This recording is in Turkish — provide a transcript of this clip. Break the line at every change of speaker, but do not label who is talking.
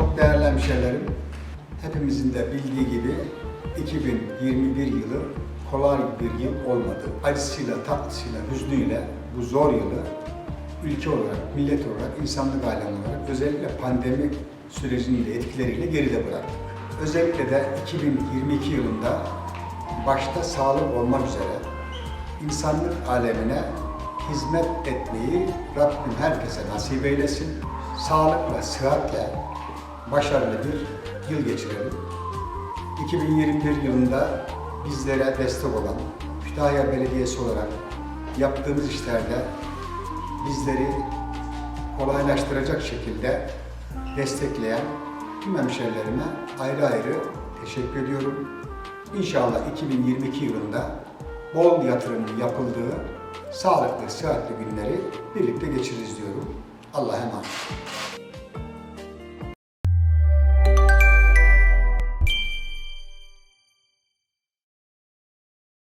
Çok değerli hemşehrilerim, hepimizin de bildiği gibi 2021 yılı kolay bir yıl olmadı. Acısıyla, tatlısıyla, hüznüyle bu zor yılı ülke olarak, millet olarak, insanlık alemi olarak özellikle pandemi sürecinin etkileriyle geride bıraktık. Özellikle de 2022 yılında başta sağlık olmak üzere insanlık alemine hizmet etmeyi Rabbim herkese nasip eylesin. Sağlıkla, sıhhatle başarılı bir yıl geçirelim. 2021 yılında bizlere destek olan Kütahya Belediyesi olarak yaptığımız işlerde bizleri kolaylaştıracak şekilde destekleyen tüm hemşehrilerime ayrı ayrı teşekkür ediyorum. İnşallah 2022 yılında bol yatırımın yapıldığı sağlıklı, sıhhatli günleri birlikte geçiririz diyorum. Allah'a emanet.